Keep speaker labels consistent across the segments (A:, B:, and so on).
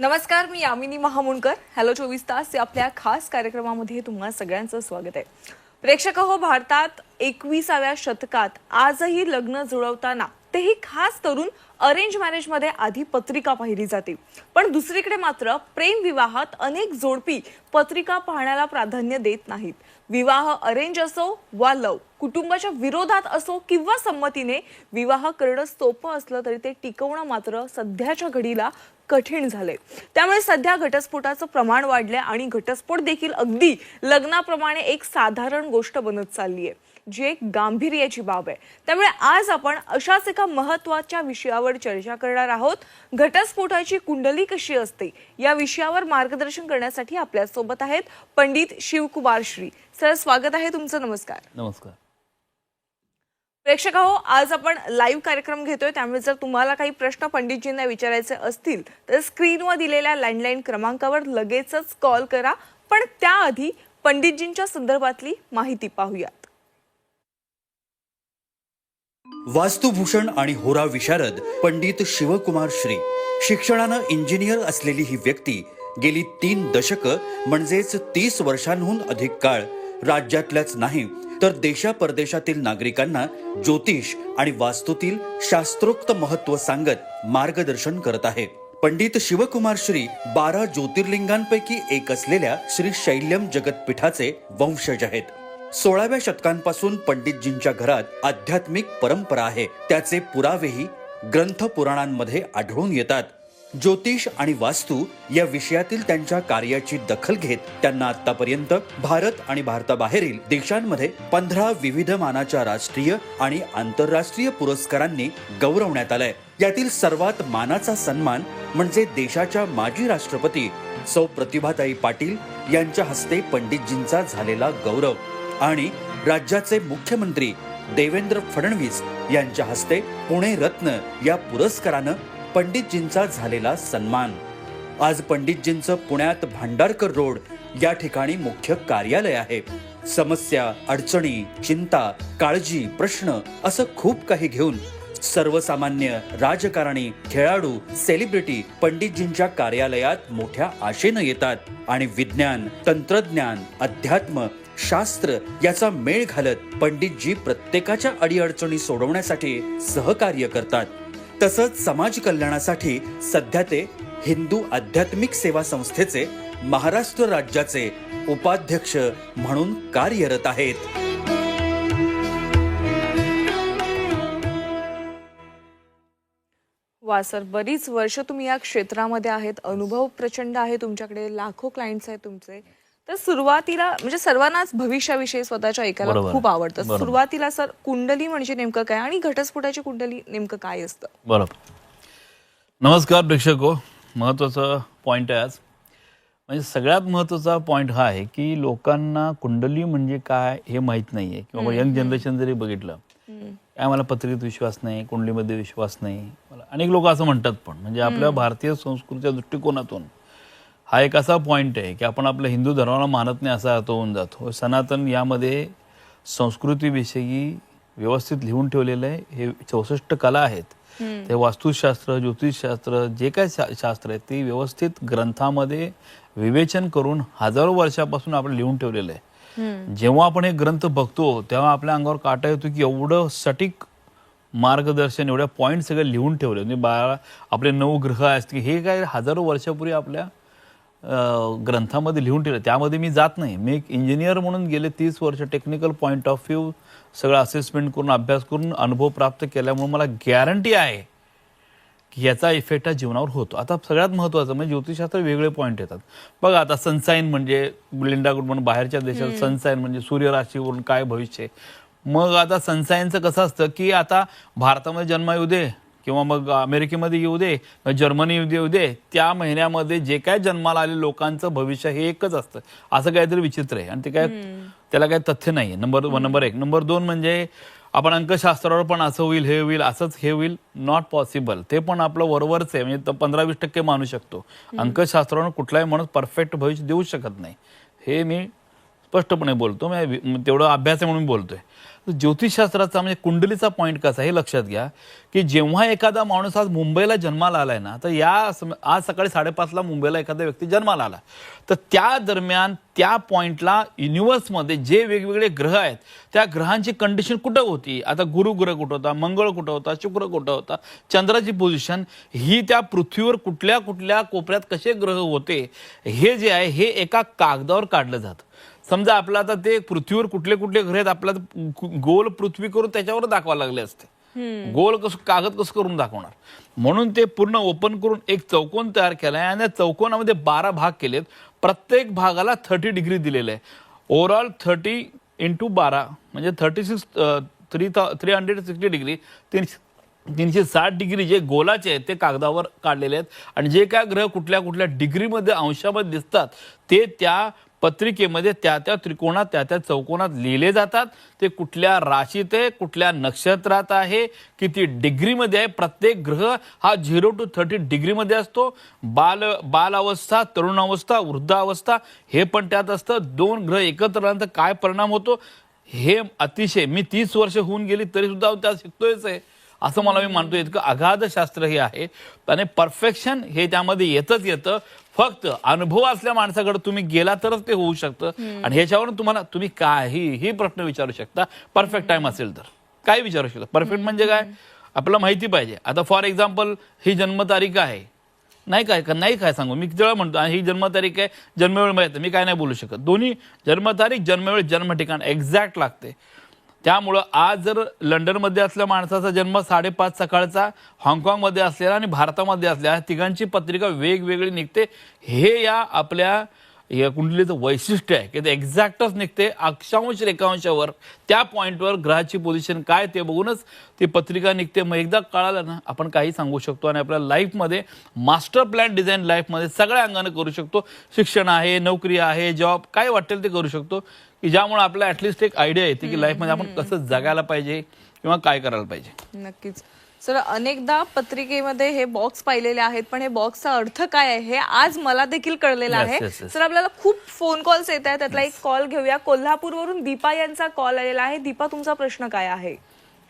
A: नमस्कार मी यामिनी महामुणकर हॅलो चोवीस तास या आपल्या खास कार्यक्रमामध्ये तुम्हाला सगळ्यांचं स्वागत आहे. प्रेक्षक हो भारतात एकविसाव्या शतकात आजही लग्न जुळवताना तेही खास तरुण अरेंज मॅरेजमध्ये आधी पत्रिका पाहिली जाते. पण दुसरीकडे मात्र प्रेम विवाहात अनेक जोडपी पत्रिका पाहण्याला प्राधान्य देत नाहीत. विवाह अरेंज असो वा लव कुटुंबाच्या विरोधात असो किंवा संमतीने विवाह करणं सोपं असलं तरी ते टिकवणं मात्र सध्याच्या घडीला कठीण झाले त्यामुळे सध्या घटस्फोटाचं प्रमाण वाढलंय आणि घटस्फोट देखील अगदी लग्नाप्रमाणे एक साधारण गोष्ट बनत चालली आहे जी एक गांभीर्याची बाब आहे. त्यामुळे आज आपण अशाच एका महत्त्वाच्या विषयावर चर्चा करणार आहोत. घटस्फोटाची कुंडली कशी असते या विषयावर मार्गदर्शन करण्यासाठी आपल्यासोबत आहेत पंडित शिवकुमार श्री. सर स्वागत आहे तुमचं. नमस्कार.
B: नमस्कार.
A: प्रेक्षक हो आज आपण लाईव्ह कार्यक्रम घेतोय. त्यामुळे जर तुम्हाला काही प्रश्न पंडितजींना विचारायचे असतील तर स्क्रीनवर दिलेल्या लँडलाईन क्रमांकावर लगेचच कॉल करा. पण त्याआधी पंडितजींच्या संदर्भातली माहिती पाहूयात
C: वास्तुभूषण आणि होरा विशारद पंडित शिवकुमार श्री. शिक्षणानं इंजिनियर असलेली ही व्यक्ती गेली तीन दशक म्हणजेच तीस वर्षांहून अधिक काळ राज्यातल्याच नाही तर देशा परदेशातील नागरिकांना ज्योतिष आणि वास्तूतील शास्त्रोक्त महत्त्व सांगत मार्गदर्शन करत आहे पंडित शिवकुमार श्री बारा ज्योतिर्लिंगांपैकी एक असलेल्या श्री शैल्यम जगतपीठाचे वंशज आहेत. सोळाव्या शतकांपासून पंडितजींच्या घरात आध्यात्मिक परंपरा आहे. त्याचे पुरावेही ग्रंथ पुराणांमध्ये आढळून येतात. ज्योतिष आणि वास्तू या विषयातील त्यांच्या कार्याची दखल घेत त्यांना आतापर्यंत भारत आणि भारताबाहेरील देशांमध्ये पंधरा विविध मानाच्या राष्ट्रीय आणि आंतरराष्ट्रीय पुरस्कारांनी गौरवण्यात आलंय. यातील सर्वात मानाचा सन्मान म्हणजे देशाच्या माजी राष्ट्रपती सौ. प्रतिभाताई पाटील यांच्या हस्ते पंडितजींचा झालेला गौरव. आणि राज्याचे मुख्यमंत्री देवेंद्र फडणवीस यांच्या हस्ते पुणे रत्न या पुरस्कारानं पंडितजींचा झालेला सन्मान. आज पंडितजींचं पुण्यात भांडारकर रोड या ठिकाणी मुख्य कार्यालय आहे. समस्या अडचणी चिंता काळजी प्रश्न असं खूप काही घेऊन सर्वसामान्य राजकारणी खेळाडू सेलिब्रिटी पंडितजींच्या कार्यालयात मोठ्या आशेनं येतात आणि विज्ञान तंत्रज्ञान अध्यात्म शास्त्र याचा मेळ घालत पंडितजी प्रत्येकाच्या अडीअडचणी सोडवण्यासाठी सहकार्य करतात. तसंच समाज कल्याणासाठी सध्या ते हिंदू आध्यात्मिक सेवा संस्थेचे महाराष्ट्र राज्याचे उपाध्यक्ष म्हणून कार्यरत आहेत.
A: वा सर बरीच वर्ष तुम्ही या क्षेत्रामध्ये आहेत. अनुभव प्रचंड आहे तुमच्याकडे. लाखो क्लायंट्स आहेत तुमचे. तर सुरुवातीला म्हणजे सर्वांनाच भविष्याविषयी स्वतःच्या ऐकायला
B: बरोबर.
A: खूप आवडतं.
B: बरोबर.
A: सुरुवातीला सर कुंडली म्हणजे नेमकं काय आणि घटस्फोटाची कुंडली नेमकं काय असतं?
B: बरोबर. नमस्कार प्रेक्षक हो महत्त्वाचा पॉईंट आहे आज. म्हणजे सगळ्यात महत्त्वाचा पॉईंट हा आहे की लोकांना कुंडली म्हणजे काय हे माहीत नाही आहे किंवा यंग जनरेशन जरी बघितलं काय मला पत्रिकेत विश्वास नाही कुंडलीमध्ये विश्वास नाही. मला अनेक लोक असं म्हणतात पण म्हणजे आपल्या भारतीय संस्कृतीच्या दृष्टिकोनातून हा एक असा पॉईंट आहे की आपण आपल्या हिंदू धर्माला मानत नाही असा अर्थ होऊन जातो. सनातन यामध्ये संस्कृतीविषयी व्यवस्थित लिहून ठेवलेलं आहे. हे चौसष्ट कला आहेत. ते वास्तुशास्त्र ज्योतिषशास्त्र जे काय शास्त्र आहे ते व्यवस्थित ग्रंथामध्ये विवेचन करून हजारो वर्षापासून आपण लिहून ठेवलेलं आहे. जेव्हा आपण हे ग्रंथ बघतो तेव्हा आपल्या अंगावर काटा येतो की एवढं सटीक मार्गदर्शन एवढ्या पॉईंट सगळे लिहून ठेवले. म्हणजे बाळा आपले नऊ ग्रह असतील हे काय हजारो वर्षापूर्वी आपल्या ग्रंथामध्ये लिहून ठेवलं. त्यामध्ये मी जात नाही. मी एक इंजिनियर म्हणून गेले तीस वर्ष टेक्निकल पॉईंट ऑफ व्ह्यू सगळं असेसमेंट करून अभ्यास करून अनुभव प्राप्त केल्यामुळे मला गॅरंटी आहे की याचा इफेक्ट हा जीवनावर होतो. आता सगळ्यात महत्त्वाचं म्हणजे ज्योतिषशास्त्र वेगळे पॉईंट येतात. बघा आता सनसाईन म्हणजे लिंडा गुड म्हणून बाहेरच्या देशात सनसाईन म्हणजे सूर्यराशीवरून काय भविष्य मग आता सनसाईनचं कसं असतं की आता भारतामध्ये जन्म येऊ दे किंवा मग अमेरिकेमध्ये येऊ दे जर्मनी येऊ दे येऊ दे त्या महिन्यामध्ये जे काय जन्माला आले लोकांचं भविष्य हे एकच असतं. असं काहीतरी विचित्र आहे. आणि ते काय त्याला काही तथ्य नाही नंबर नंबर एक. नंबर दोन म्हणजे आपण अंकशास्त्रावर पण असं होईल हे होईल असंच हे होईल नॉट पॉसिबल ते पण आपलं वरवरच आहे. म्हणजे पंधरा वीस टक्के मानू शकतो. अंकशास्त्रावर कुठलाही माणूस परफेक्ट भविष्य देऊ शकत नाही. हे मी स्पष्टपणे बोलतो म्हणजे मी तेवढा म्हणजे तेवढं अभ्यास आहे म्हणून बोलतोय. ज्योतिषशास्त्राचा म्हणजे कुंडलीचा पॉईंट कसा हे लक्षात घ्या की जेव्हा एखादा माणूस आज मुंबईला जन्माला आलाय ना तर या आज सकाळी साडेपाचला मुंबईला एखादा व्यक्ती जन्माला आला. तर त्या दरम्यान त्या पॉईंटला युनिव्हर्समध्ये जे वेगवेगळे ग्रह आहेत त्या ग्रहांची कंडिशन कुठं होती? आता गुरु ग्रह कुठं होता? मंगळ कुठं होता? शुक्र कुठं होता? चंद्राची पोझिशन ही त्या पृथ्वीवर कुठल्या कुठल्या कोपऱ्यात कसे ग्रह होते? हे जे आहे हे एका कागदावर काढलं जातं. समजा आपलं आता ते पृथ्वीवर कुठले कुठले ग्रह आहेत आपल्याला कु- गोल पृथ्वी करून त्याच्यावर दाखवा लागले असते. गोल कसं कागद कसं करून दाखवणार? म्हणून ते पूर्ण ओपन करून एक चौकोन तयार केलाय आणि त्या चौकोनामध्ये बारा भाग केलेत. प्रत्येक भागाला थर्टी डिग्री दिलेलं आहे. ओव्हरऑल थर्टी इंटू बारा म्हणजे thirty six three three hundred sixty degree तीनशे तीनशे साठ डिग्री जे गोलाचे आहेत ते कागदावर काढलेले आहेत. आणि जे काय ग्रह कुठल्या कुठल्या डिग्रीमध्ये अंशामध्ये दिसतात ते त्या पत्रिकेमध्ये त्या त्या त्रिकोणात त्या त्या चौकोनात लिहिले जातात. ते कुठल्या राशीत आहे कुठल्या नक्षत्रात आहे किती डिग्रीमध्ये आहे प्रत्येक ग्रह हा झिरो टू थर्टी डिग्रीमध्ये असतो. बाल बालावस्था तरुणावस्था वृद्धावस्था हे पण त्यात असतं. दोन ग्रह एकत्र आल्यानंतर काय परिणाम होतो? हे अतिशय मी तीस वर्ष होऊन गेली तरीसुद्धा त्या शिकतोयच आहे. असं मला मी मानतो इतकं अगाध शास्त्र हे आहे. आणि परफेक्शन हे त्यामध्ये येतच येतं. फक्त अनुभव असल्या माणसाकडे तुम्ही गेला तरच ते होऊ शकतं. आणि ह्याच्यावरून तुम्हाला तुम्ही काहीही प्रश्न विचारू शकता. परफेक्ट टाइम असेल तर. काय विचारू शकता. परफेक्ट म्हणजे काय? आपल्याला माहिती पाहिजे. आता फॉर एक्झाम्पल ही जन्मतारीख आहे. नाही काय का नाही काय सांगू? मी वेळा म्हणतो आणि ही जन्मतारीख आहे जन्मवेळ माहिती मी काय नाही बोलू शकत. दोन्ही जन्मतारीख जन्मवेळ जन्म ठिकाण एक्झॅक्ट लागते. त्यामुळं आज जर लंडनमध्ये असल्या माणसाचा जन्म साडेपाच सकाळचा हाँगकाँगमध्ये असलेला आणि भारतामध्ये असलेला तिघांची पत्रिका वेगवेगळी निघते. हे या आपल्या या कुंडलीचं वैशिष्ट्य आहे की ते एक्झॅक्टच निघते अक्षांश रेखांशावर. त्या पॉईंटवर ग्रहाची पोझिशन काय ते बघूनच ती पत्रिका निघते. मग एकदा कळालं ना आपण काही सांगू शकतो आणि आपल्या लाईफमध्ये मास्टर प्लॅन डिझाईन लाईफमध्ये सगळ्या अंगाने करू शकतो. शिक्षण आहे नोकरी आहे जॉब काय वाटेल ते करू शकतो. की ज्यामुळे आपल्याला ॲटलिस्ट एक आयडिया येते की लाईफमध्ये आपण कसं जगायला पाहिजे किंवा काय करायला पाहिजे.
A: नक्कीच. सर अनेकदा पत्रिकेमध्ये हे बॉक्स पाहिलेले आहेत पण हे बॉक्सचा अर्थ काय आहे हे आज मला देखील कळलेलं
B: Yes,
A: आहे.
B: yes, yes.
A: सर आपल्याला खूप फोन कॉल्स येत आहेत. त्यातला एक कॉल घेऊया. कोल्हापूरवरून दीपा यांचा कॉल आलेला आहे. दीपा तुमचा प्रश्न काय आहे?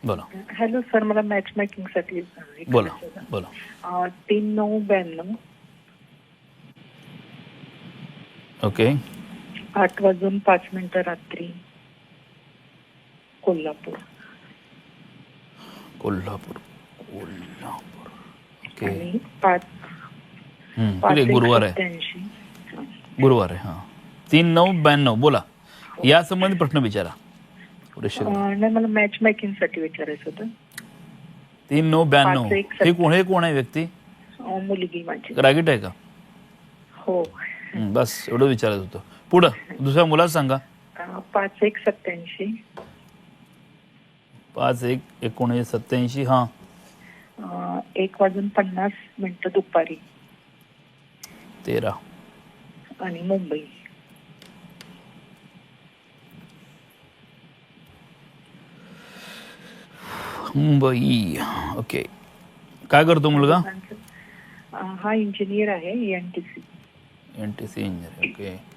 B: बोला.
D: हॅलो सर मला मॅच मेकिंगसाठी
B: बोला. बोला.
D: तीन नऊ ब्याण्णव.
B: ओके
D: आठ वाजून पाच मिनिटं रात्री. कोल्हापूर.
B: कोल्हापूर. कोल्हापूर. ओके.
D: पाच
B: हम्म, गुरुवार आहे.
D: सत्याऐंशी.
B: गुरुवार आहे हां. तीन नऊ ब्याण्णव बोला. या संबंधी प्रश्न विचारा.
D: अं, नाही मला मॅच मेकिंगसाठी विचारायचं होतं.
B: तीन नऊ ब्याण्णव.
D: पाच एक
B: हे कोण हे कोण आहे व्यक्ती?
D: अं, मुलगी माझी.
B: रागीट आहे का?
D: हो.
B: हं, बस एवढं विचारत होतं. पुढं दुसऱ्या मुलाला सांगा.
D: अं, पाच एक सत्याऐंशी
B: पाच एक एकोणीस सत्याऐंशी हां.
D: अं, एक वाजून पन्नास मिनिटं दुपारी.
B: तेरा.
D: आणि मुंबई.
B: मुंबई ओके. काय करतो मुलगा?
D: अं, हा इंजिनियर आहे N T C
B: N T C engineer okay.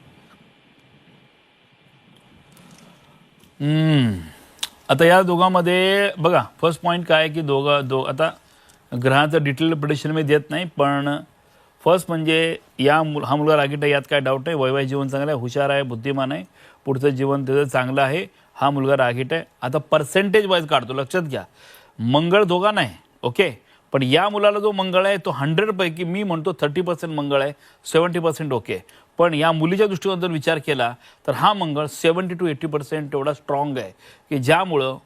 B: आता या दोघांमध्ये बघा फर्स्ट पॉईंट काय आहे की दोघं दो आता ग्रहाचं डिटेल प्रिडिक्शन मी देत नाही पण फर्स्ट म्हणजे या मुल हा मुलगा रागीट आहे यात काय डाऊट आहे? वैवाहिक जीवन चांगलं आहे हुशार आहे बुद्धिमान आहे पुढचं जीवन त्याचं चांगलं आहे हा मुलगा रागीट आहे. आता पर्सेंटेज वाईज काढतो लक्षात घ्या. मंगळ दोघा नाही ओके पण या मुलाला जो मंगळ आहे तो हंड्रेडपैकी मी म्हणतो थर्टी पर्सेंट मंगळ आहे सेवन्टी पर्सेंट ओके. पण या मुलीच्या दृष्टिकोन जर विचार केला तर हा मंगळ सेवन्टी टू एटी पर्सेंट एवढा स्ट्रॉंग आहे की ज्यामुळं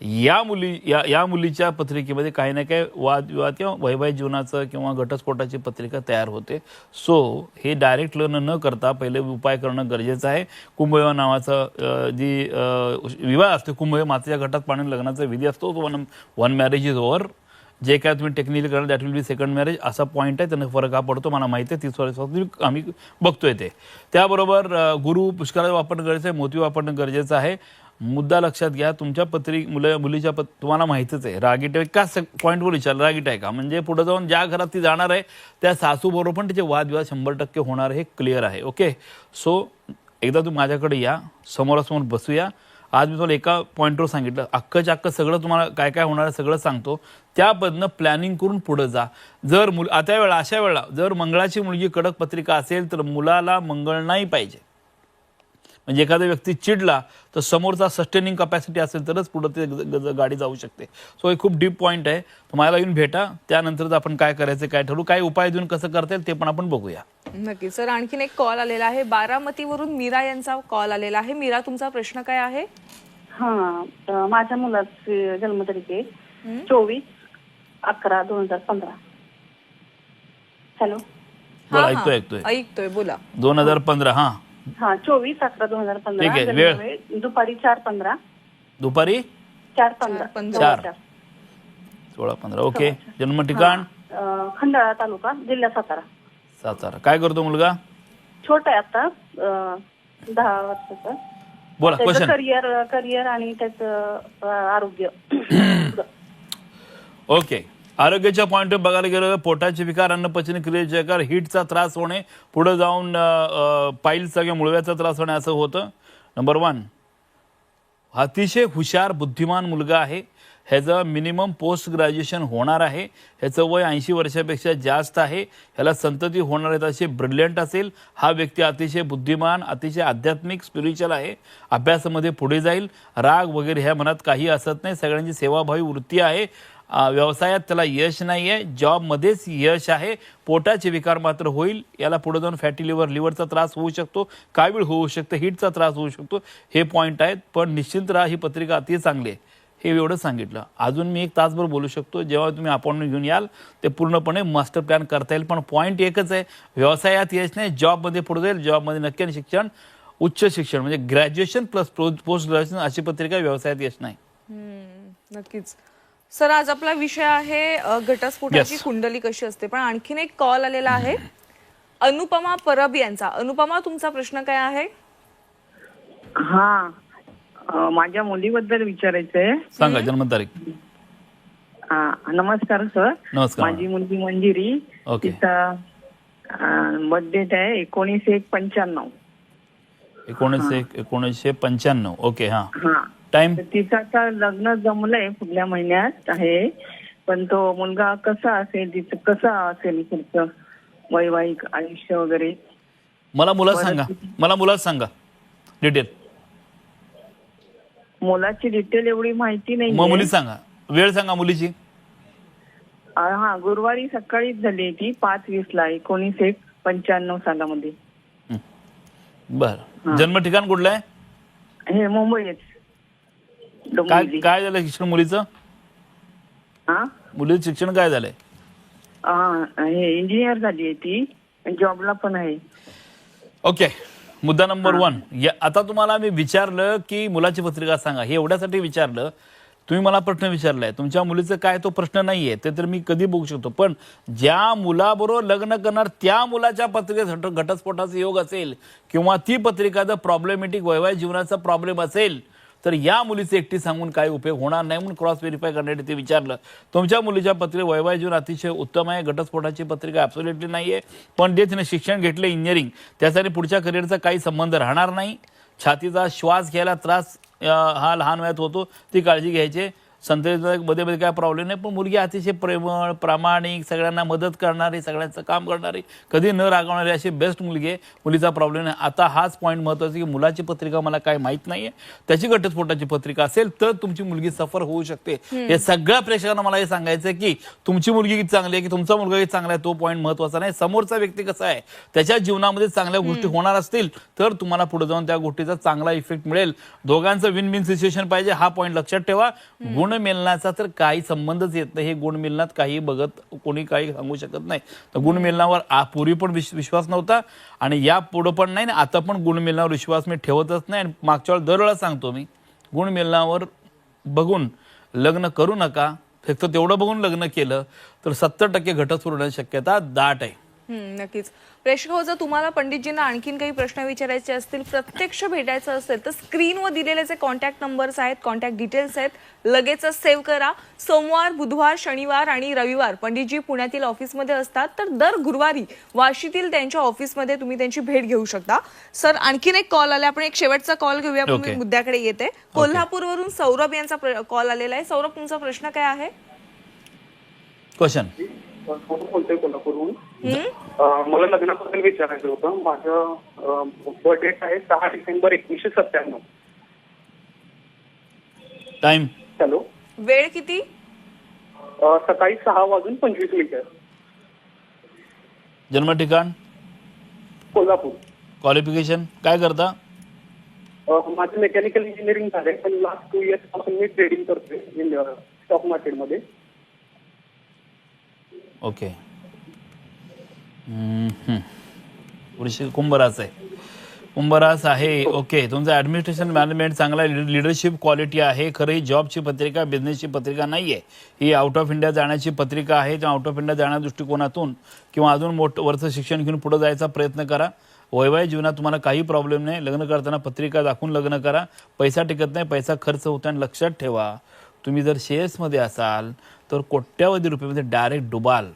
B: या मुली या या मुलीच्या पत्रिकेमध्ये काही ना काही वादविवाद किंवा वैवाहिक जीवनाचं किंवा घटस्फोटाची पत्रिका तयार होते. सो हे डायरेक्ट लग्न न करता पहिले उपाय करणं गरजेचं आहे. कुंभविवाह नावाचं जी विवाह असते कुंभविवाह मातेच्या घटात पाणी लग्नाचा विधी असतो तो one one marriage is over जे काय तुम्ही टेक्निकली कराल that will be second marriage असा पॉईंट आहे त्यांना फरक हा पडतो मला माहिती आहे तीस वर्षापासून आम्ही बघतोय ते. त्याबरोबर गुरु पुष्कळ वापरणं गरजेचं आहे मोती वापरणं गरजेचं आहे. मुद्दा लक्षात घ्या तुमच्या पत्री मुलं मुलीच्या पत तुम्हाला माहितीच आहे. रागीट आहे का पॉईंटवर विचारलं रागीट आहे का? म्हणजे पुढे जाऊन ज्या घरात ती जाणार आहे त्या सासूबरोबर पण तिचे वादविवाद शंभर टक्के होणार हे क्लिअर आहे. ओके सो एकदा तू माझ्याकडे या समोरासमोर बसूया. आज मी तुम्हाला एका पॉईंटवर सांगितलं. अख्खच्या चक्क सगळं तुम्हाला काय काय होणार आहे सगळं सांगतो. त्याबद्दल प्लॅनिंग करून पुढे जा. जर मुल आता वेळा अशा वेळा जर मंगळाची मुलगी कडक पत्रिका असेल तर मुलाला मंगळ नाही पाहिजे. म्हणजे एखादा व्यक्ती चिडला तर समोरचा सस्टेनिंग कपॅसिटी असेल तरच पुढे ते गाडी जाऊ शकते. सो हे खूप डीप पॉईंट आहे. तुम्हाला येऊन भेटा. त्यानंतर आपण काय करायचं काय ठरवू काय उपाय देऊन कसं करता येईल ते पण आपण बघूया.
A: नक्की सर आणखीन एक कॉल आलेला आहे. बारामतीवरून मीरा यांचा कॉल आलेला आहे. मीरा तुमचा प्रश्न काय आहे?
E: हा माझ्या मुलाची जन्मतारीख आहे. चोवीस अकरा दोन हजार पंधरा. हॅलो?
B: बोला. ऐकतोय ऐकतोय.
A: ऐकतोय बोला.
B: दोन हजार पंधरा हा.
E: हा चोवीस अकरा दोन हजार पंधरा
B: ठीक आहे, वेळ.
E: दुपारी चार पंधरा.
B: दुपारी?
E: चार पंधरा.
A: पंधरा.
B: चार. सोळा पंधरा. ओके. जन्म ठिकाण?
E: अ, खंडाळा तालुका जिल्हा सातारा.
B: सातारा. काय करतो मुलगा?
E: छोटा आहे आता अ, दहा वर्षाचा.
B: बोला
E: त्याचं
B: क्वेश्चन
E: करिअर करिअर आणि त्याचं अ, आरोग्य.
B: ओके. आरोग्याच्या पॉईंट बघायला गेलं पोटाचे विकार अन्नपचन क्रियेचे विकार हिटचा त्रास होणे पुढे जाऊन पाईलचा किंवा मुळव्याचा त्रास होणे असं होतं. नंबर वन अतिशय हुशार बुद्धिमान मुलगा आहे. ह्याचं मिनिमम पोस्ट ग्रॅज्युएशन होणार आहे. ह्याचं वय ऐंशी वर्षापेक्षा जास्त आहे. ह्याला संतती होणार आहेत असे ब्रिलियंट असेल. हा व्यक्ती अतिशय बुद्धिमान अतिशय आध्यात्मिक स्पिरिच्युअल आहे. अभ्यासामध्ये पुढे जाईल. राग वगैरे ह्या मनात काही असत नाही. सगळ्यांची सेवाभावी वृत्ती आहे. व्यवसायात त्याला यश नाही आहे जॉबमध्येच यश आहे. पोटाचे विकार मात्र होईल याला पुढे जाऊन फॅटी लिव्हर लिव्हरचा त्रास होऊ शकतो कावीळ होऊ शकतं हिटचा त्रास होऊ शकतो हे पॉईंट आहेत. पण निश्चिंत राहा ही पत्रिका अति चांगली आहे. हे एवढं सांगितलं. अजून मी एक तासभर बोलू शकतो. जेव्हा तुम्ही अपॉइंटमेंट घेऊन याल ते पूर्णपणे मास्टर प्लॅन करता येईल. पण पॉईंट एकच आहे व्यवसायात यश नाही जॉबमध्ये पुढे जाईल. जॉबमध्ये नक्की आणि शिक्षण उच्च शिक्षण म्हणजे ग्रॅज्युएशन प्लस पोस्ट ग्रॅज्युएशन अशी पत्रिका व्यवसायात यश नाही.
A: नक्कीच. सर आज आपला विषय आहे घटस्फोटाची
B: Yes.
A: कुंडली कशी असते. पण आणखीन एक कॉल आलेला आहे. अनुपमा परब यांचा. अनुपमा तुमचा प्रश्न काय आहे?
F: हा माझ्या मुलीबद्दल विचारायचंय.
B: सांगा जन्मतारीख.
F: हा, नमस्कार सर.
B: नमस्कार.
F: माझी मुलगी मंजिरी. तिचा बर्थ डेट आहे एकोणीस एक पंच्याण्णव.
B: एकोणीसशे एकोणीसशे पंच्याण्णव. ओके हां.
F: हा.
B: टाइम
F: तिचं आता लग्न जमलंय पुढल्या महिन्यात आहे. पण तो मुलगा कसा असेल तिचं कसं असेल पुढचं वैवाहिक आयुष्य वगैरे?
B: मला मुलात सांगा. मला मुलात सांगा. डिटेल
F: मुलाची डिटेल एवढी माहिती
B: मग
F: नाही
B: मुली सांगा. वेळ सांगा मुलीची.
F: हा गुरुवारी सकाळीच झाली ती पाच वीस ला एकोणीस एक पंच्याण्णव सालामध्ये.
B: बर. जन्म ठिकाण कुठलं आहे?
F: हे मुंबईच
B: काय
F: डोंबिवली.
B: काय झालं शिक्षण मुलीचं?
F: हा?
B: मुलीचं शिक्षण काय झालंय?
F: हे इंजिनियर झाली आहे ती. जॉबला पण आहे.
B: ओके. मुद्दा नंबर वन. या आता तुम्हाला मी विचारलं की मुलाची पत्रिका सांगा. हे एवढ्यासाठी विचारलं तुम्ही मला प्रश्न विचारलाय. तुमच्या मुलीचं काय तो प्रश्न नाहीये ते तर मी कधी बघू शकतो. पण ज्या मुलाबरोबर लग्न करणार त्या मुलाच्या पत्रिकेत घटस्फोटाचा योग असेल किंवा ती पत्रिका जर प्रॉब्लेमॅटिक वैवाहिक जीवनाचा प्रॉब्लेम असेल तर या मुलीचे एकटी सांगून काही उपयोग होणार नाही म्हणून क्रॉस व्हेरीफाय करण्यासाठी ते विचारलं. तुमच्या मुलीच्या पत्रिका वैवाहिक जीवन अतिशय उत्तम आहे घटस्फोटाची पत्रिका ॲब्सोल्युटली नाही आहे पण जे तिने शिक्षण घेतलं इंजिनिअरिंग त्यासाठी पुढच्या करिअरचा काही संबंध राहणार नाही. छातीचा श्वास घ्यायला त्रास हा लहान वयात होतो ती काळजी घ्यायची. संततीमध्ये मध्ये मध्ये काय प्रॉब्लेम नाही पण मुलगी अतिशय प्रेमळ प्रामाणिक सगळ्यांना मदत करणारी सगळ्यांचं काम करणारी कधी न रागवणारी अशी बेस्ट मुलगी आहे. मुलीचा प्रॉब्लेम नाही. आता हाच पॉईंट महत्त्वाचा की मुलाची पत्रिका मला काय माहीत नाहीये. त्याची घटस्फोटाची पत्रिका असेल तर तुमची मुलगी सफर होऊ शकते. हे सगळ्या प्रेक्षकांना मला हे सांगायचं की तुमची मुलगी किती चांगली आहे की तुमचा मुलगा किती चांगला आहे तो पॉईंट महत्त्वाचा नाही. समोरचा व्यक्ती कसा आहे त्याच्या जीवनामध्ये चांगल्या गोष्टी होणार असतील तर तुम्हाला पुढे जाऊन त्या गोष्टीचा चांगला इफेक्ट मिळेल. दोघांचं विन विन सिच्युएशन पाहिजे हा पॉईंट लक्षात ठेवा. गुण मिलनाचा तर काही संबंधच येत नाही. हे गुण मिलनात काही बघत कोणी काही सांगू शकत नाही. तर गुण मिलनावर पूर्वी पण विश- विश्वास नव्हता आणि या पुढं पण नाही ना आता पण गुण मिलनावर विश्वास मी ठेवतच नाही आणि मागच्या वेळेला दरवेळा सांगतो मी गुण मिलनावर बघून लग्न करू नका. फक्त तेवढं बघून लग्न केलं तर सत्तर टक्के घटस्फोट होण्याची शक्यता दाट आहे.
A: नक्कीच. प्रेक्षक हो जर तुम्हाला पंडितजींना आणखीन काही प्रश्न विचारायचे असतील प्रत्यक्ष भेटायचं असेल तर स्क्रीनवर दिलेले जे कॉन्टॅक्ट नंबर्स आहेत कॉन्टॅक्ट डिटेल्स आहेत लगेचच सेव्ह करा. सोमवार बुधवार शनिवार आणि रविवार पंडितजी पुण्यातील ऑफिसमध्ये असतात तर दर गुरुवारी वाशीतील त्यांच्या ऑफिसमध्ये तुम्ही त्यांची भेट घेऊ शकता. सर आणखीन एक कॉल आला आपण एक शेवटचा कॉल घेऊया
B: Okay.
A: मुद्द्याकडे येते. कोल्हापूरवरून सौरभ यांचा कॉल आलेला आहे. सौरभ तुमचा प्रश्न काय आहे?
B: क्वेश्चन
G: बोलतोय कोल्हापूरहून मला लग्नाबद्दल विचारायचं होतं. माझं बर्थडेट आहे सहा डिसेंबर एकोणीसशे सत्त्याण्णव.
B: Time
G: hello?
A: वेळ किती?
G: सकाळी सहा वाजून पंचवीस मिनिटं.
B: जन्म ठिकाण?
G: कोल्हापूर.
B: क्वालिफिकेशन काय करता?
G: माझं मेकॅनिकल इंजिनिअरिंग झालंय पण लास्ट टू इयर्सपासून मी ट्रेडिंग करतोय स्टॉक मार्केटमध्ये
B: ओके. वृश्चिक कुंभरास आहे. कुंभरास आहे. ओके. तुमचं ॲडमिनिस्ट्रेशन मॅनेजमेंट चांगला लिडरशिप क्वालिटी आहे. खरं ही जॉबची पत्रिका बिझनेसची पत्रिका नाही आहे ही आउट ऑफ इंडिया जाण्याची पत्रिका आहे. त्या आउट ऑफ इंडिया जाण्या दृष्टिकोनातून किंवा अजून मोठं वरचं शिक्षण घेऊन पुढे जायचा प्रयत्न करा. वैवाहिक जीवनात तुम्हाला काही प्रॉब्लेम नाही. लग्न करताना पत्रिका दाखवून लग्न करा. पैसा टिकत नाही. पैसा खर्च होतो आणि लक्षात ठेवा. तुम्ही जर शेअर्समध्ये असाल तर कोट्यावधी रुपयामध्ये डायरेक्ट डुबाल.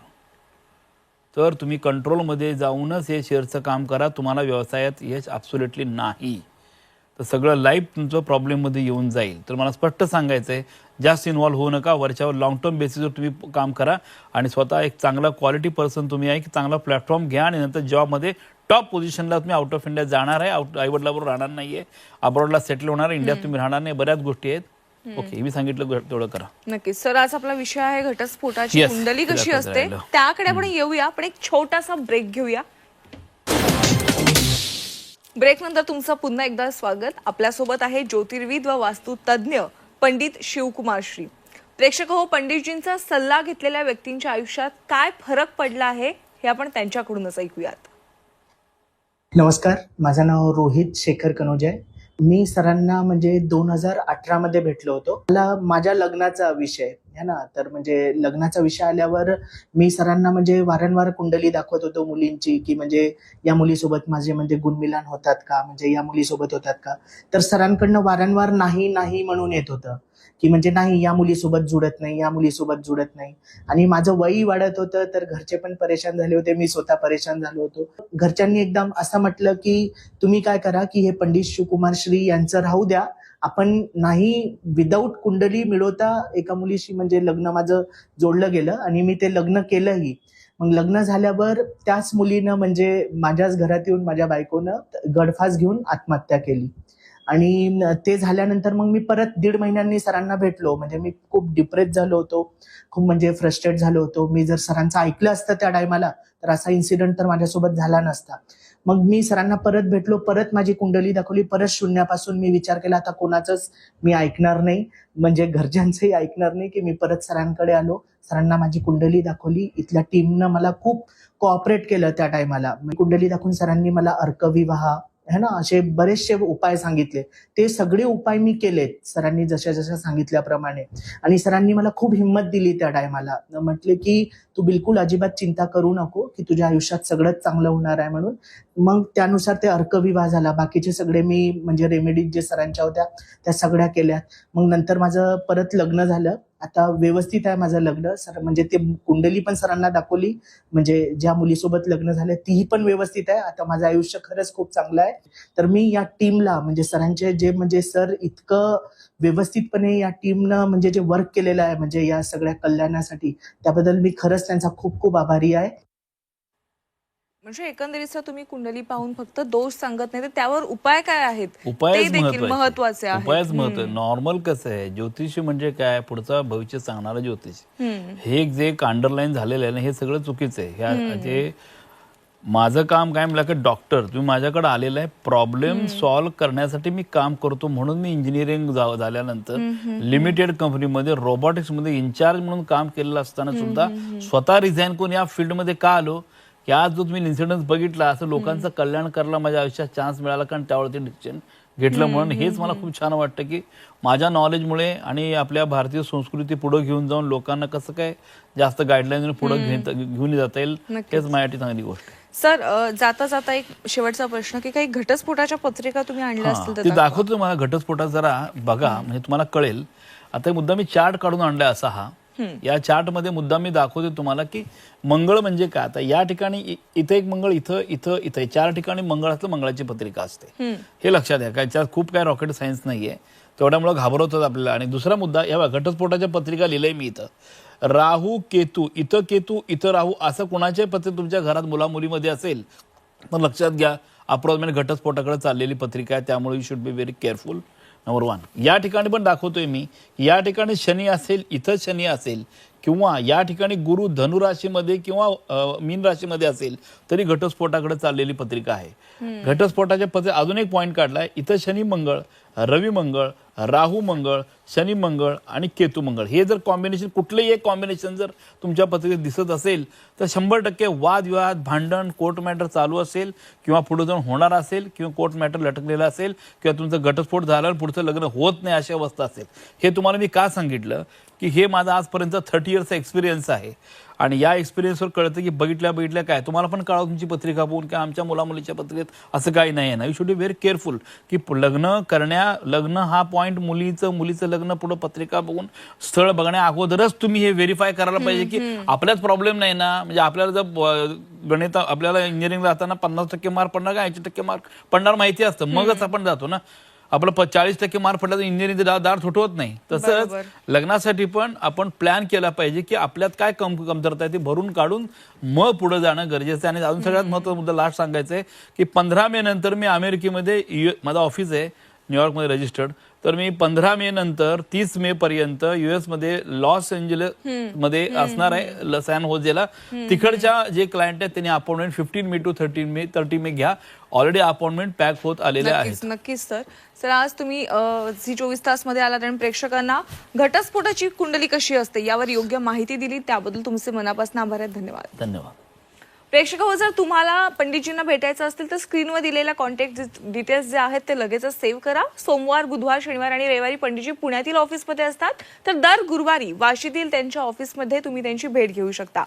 B: तर तुम्ही कंट्रोलमध्ये जाऊनच हे शेअरचं काम करा तुम्हाला व्यवसायात यश ॲब्सोल्युटली नाही. तर सगळं लाईफ तुमचं प्रॉब्लेममध्ये येऊन जाईल. तर मला स्पष्ट सांगायचं आहे जास्त इन्व्हॉल्व्ह होऊ नका वरच्यावर लॉंग टर्म बेसिसवर तुम्ही काम करा आणि स्वतः एक चांगला क्वालिटी पर्सन तुम्ही आहे की चांगला प्लॅटफॉर्म घ्या आणि नंतर जॉबमध्ये टॉप पोझिशनला तुम्ही आउट ऑफ इंडिया जाणार आहे आउट आईवडिलाबरोबर राहणार नाही आहे अब्रॉडला सेटल होणार इंडियात तुम्ही राहणार नाही बऱ्याच गोष्टी आहेत. ओके मी सांगितलं तेवढं करा.
A: नक्कीच. सर आज आपला विषय आहे घटस्फोटाची
B: Yes,
A: कुंडली कशी असते?
B: राहिलं.
A: त्याकडे आपण येऊया पण एक छोटासा ब्रेक घेऊया. ब्रेक नंतर तुमचं पुन्हा एकदा स्वागत. आपल्यासोबत आहे ज्योतिर्विद व वास्तू तज्ज्ञ पंडित शिवकुमार श्री. प्रेक्षक हो पंडितजींचा सल्ला घेतलेल्या व्यक्तींच्या आयुष्यात काय फरक पडला आहे हे आपण त्यांच्याकडूनच ऐकूयात.
H: नमस्कार माझं नाव रोहित शेखर कनोज आहे. मी सरांना म्हणजे दोन हजार अठरा मध्ये भेटलो होतो. मला माझ्या लग्नाचा विषय है ना? तर म्हणजे लग्नाचा विषय आल्यावर मी सरांना म्हणजे वारंवार कुंडली दाखवत होतो मुलींची की म्हणजे या मुलीसोबत माझे म्हणजे गुणमिलान होतात का? म्हणजे या मुलीसोबत होतात का? तर सरांकडनं वारंवार नाही नाही म्हणून येत होतं. की म्हणजे नाही या मुलीसोबत जुळत नाही या मुलीसोबत जुळत नाही. आणि माझं वयही वाढत होतं तर घरचे पण परेशान झाले होते मी स्वतः परेशान झालो होतो. घरच्यांनी एकदम असं म्हटलं की तुम्ही काय करा की हे पंडित शिवकुमार श्री यांचं राहू द्या. आपण नाही विदाऊट कुंडली मिळवता एका मुलीशी म्हणजे लग्न माझं जोडलं गेलं आणि मी ते लग्न केलंही. मग लग्न झाल्यावर त्याच मुलीनं म्हणजे माझ्याच घरात येऊन माझ्या बायकोनं गडफास घेऊन आत्महत्या केली. आणि ते झाल्यानंतर मग मी परत दीड महिन्यांनी सरांना भेटलो. म्हणजे मी खूप डिप्रेस झालो होतो. खूप म्हणजे फ्रस्ट्रेट झालो होतो. मी जर सरांचं ऐकलं असतं त्या टायमाला तर असा इन्सिडेंट तर माझ्यासोबत झाला नसता. मग मी सरांना परत भेटलो. परत माझी कुंडली दाखवली. परत शून्यापासून मी विचार केला आता कोणाचंच मी ऐकणार नाही. म्हणजे घरच्यांचंही ऐकणार नाही की मी परत सरांकडे आलो. सरांना माझी कुंडली दाखवली. इथल्या टीमनं मला खूप कोऑपरेट केलं त्या टायमाला कुंडली दाखवून सरांनी मला अर्कविवाह है ना असे बरेचसे उपाय सांगितले. ते सगळे उपाय मी केलेत सरांनी जशा जशा सांगितल्याप्रमाणे. आणि सरांनी मला खूप हिंमत दिली त्या टायमाला. म्हटले की तू बिलकुल अजिबात चिंता करू नको की तुझ्या आयुष्यात सगळंच चांगलं होणार आहे म्हणून. मग त्यानुसार ते अर्कविवाह झाला. बाकीचे सगळे मी म्हणजे रेमेडीज जे सरांच्या होत्या त्या सगळ्या केल्या. मग नंतर माझं परत लग्न झालं. आता व्यवस्थित आहे माझं लग्न. सर म्हणजे ते कुंडली पण सरांना दाखवली. म्हणजे ज्या मुलीसोबत लग्न झालं तीही पण व्यवस्थित आहे. आता माझं आयुष्य खरंच खूप चांगलं आहे. तर मी या टीमला म्हणजे सरांचे जे म्हणजे सर इतकं व्यवस्थितपणे या टीमनं म्हणजे जे वर्क केलेलं आहे म्हणजे या सगळ्या कल्याणासाठी त्याबद्दल मी खरंच त्यांचा खूप खूप आभारी आहे.
A: म्हणजे एकंदरीत तुम्ही कुंडली पाहून फक्त दोष सांगत नाही तर त्यावर उपाय काय आहेत? देखील महत्त्वाचे.
B: उपायच महत्त्व नॉर्मल कसं आहे ज्योतिषी म्हणजे काय पुढचा भविष्य सांगणारा ज्योतिष. हे जे अंडरलाईन झालेलं आहे ना हे सगळं चुकीचं आहे. ह्या जे माझं काम काय म्हणलं की डॉक्टर तुम्ही माझ्याकडे आलेलं आहे प्रॉब्लेम सॉल्व्ह करण्यासाठी मी काम करतो म्हणून मी इंजिनिअरिंग झाल्यानंतर लिमिटेड कंपनीमध्ये रोबोटिक्समध्ये इन्चार्ज म्हणून काम केलेलं असताना सुद्धा स्वतः रिझाईन करून या फील्डमध्ये का आलो? की आज जो तुम्ही इन्सिडन्स बघितला असं लोकांचं कल्याण करायला माझ्या आयुष्यात चान्स मिळाला कारण त्यावरती डिसिजन घेतलं म्हणून. हेच मला खूप छान वाटतं की माझ्या नॉलेजमुळे आणि आपल्या भारतीय संस्कृती पुढे घेऊन जाऊन लोकांना कसं काय जास्त गाईडलाईन पुढे घेऊन जाता येईल. हेच माझ्यासाठी चांगली गोष्ट
A: सर जाता जाता एक शेवटचा प्रश्न की काही घटस्फोटाच्या पत्रिका तुम्ही आणल्या असतील
B: ते
A: दाखवा.
B: दाखवतो मला घटस्फोटात जरा बघा म्हणजे तुम्हाला कळेल. आता मुद्दा मी चार्ट काढून आणलाय असा हा. या चार्टमध्ये मुद्दा मी दाखवतो तुम्हाला की मंगळ म्हणजे काय? आता या ठिकाणी इथं एक मंगळ इथं इथं इथं. चार ठिकाणी मंगळ असलं मंगळाची पत्रिका असते. हे लक्षात घ्या काय याच्यात खूप काय रॉकेट सायन्स नाहीये. तेवढ्यामुळे घाबरवतात आपल्याला. आणि दुसरा मुद्दा या घटस्फोटाच्या पत्रिका लिहिलंय मी इथं. राहू केतू इथं केतू इथं राहू असं कोणाच्याही पत्र तुमच्या घरात मुला मुलीमध्ये असेल? तर लक्षात घ्या अप्रॉक्सिमेट घटस्फोटाकडे चाललेली पत्रिका आहे त्यामुळे you should be very careful number one या ठिकाणी पण दाखवतोय मी या ठिकाणी शनी असेल इथं शनी असेल किंवा या ठिकाणी गुरु धनुराशीमध्ये किंवा मीन राशीमध्ये असेल तरी घटस्फोटाकडे चाललेली पत्रिका आहे. घटस्फोटाच्या पत्रे अजून एक पॉईंट काढलाय. इथं शनी मंगळ रविमंगळ राहू मंगळ शनी मंगळ आणि केतू मंगळ. हे जर कॉम्बिनेशन कुठलंही एक कॉम्बिनेशन जर तुमच्या पत्रिकेत दिसत असेल तर शंभर टक्के वादविवाद भांडण कोर्ट मॅटर चालू असेल किंवा पुढे जाऊन होणार असेल किंवा कोर्ट मॅटर लटकलेला असेल किंवा तुमचं घटस्फोट झाला आणि पुढचं लग्न होत नाही अशी अवस्था असेल. हे तुम्हाला मी का सांगितलं? की हे माझा आजपर्यंत थर्टी इयर्सचा एक्सपिरियन्स आहे. आणि या एक्सपिरियन्सवर कळतं की बघितल्या बघितल्या काय? तुम्हाला पण कळावं तुमची पत्रिका बघून की आमच्या मुला मुलीच्या पत्रिकेत असं काही नाही आहे ना. You should be very careful की लग्न करण्या लग्न हा पॉईंट मुलीचं मुलीचं लग्न पुढं पत्रिका बघून स्थळ बघण्या अगोदरच तुम्ही हे व्हेरीफाय करायला पाहिजे की आपल्याच प्रॉब्लेम नाही ना. म्हणजे आपल्याला जर गणित आपल्याला इंजिनिअरिंग जाताना पन्नास टक्के मार्क पडणार का? ऐंशी टक्के मार्क पडणार माहिती असतं. मगच आपण जातो ना. आपलं चाळीस टक्के मार्क पडला तर इंजिनिअरिंगचं दार दार थोटवत नाही. तसंच. लग्नासाठी पण आपण प्लॅन केला पाहिजे की आपल्यात काय कम कमतरता आहे ती भरून काढून मग पुढे जाणं गरजेचं आहे. आणि अजून सगळ्यात महत्त्वाचा मुद्दा लास्ट सांगायचा आहे की पंधरा मे नंतर मी अमेरिकेमध्ये माझं ऑफिस आहे न्यूयॉर्कमध्ये रजिस्टर्ड तर मी पंधरा मे नंतर तीस मे पर्यंत युएसमध्ये लॉस एंजलिसमध्ये असणार आहे सॅन होजेला. तिकडच्या जे क्लायंट आहेत त्यांनी appointment fifteen May to thirteen May thirty May घ्या. ऑलरेडी अपॉइंटमेंट पॅक होत आलेले आहेत.
A: नक्कीच सर सर आज तुम्ही झी चोवीस तासमध्ये आलात आणि प्रेक्षकांना घटस्फोटाची कुंडली कशी असते यावर योग्य माहिती दिली त्याबद्दल तुमचे मनापासून आभार आहेत. धन्यवाद.
B: धन्यवाद.
A: प्रेक्षक हो जर तुम्हाला पंडितजींना भेटायचं असतील तर स्क्रीनवर दिलेल्या कॉन्टॅक्ट डिटेल्स जे आहेत ते लगेचच सेव्ह करा. सोमवार बुधवार शनिवार आणि रविवारी पंडितजी पुण्यातील ऑफिसमध्ये असतात. तर दर गुरुवारी वाशीतील त्यांच्या ऑफिसमध्ये तुम्ही त्यांची भेट घेऊ शकता.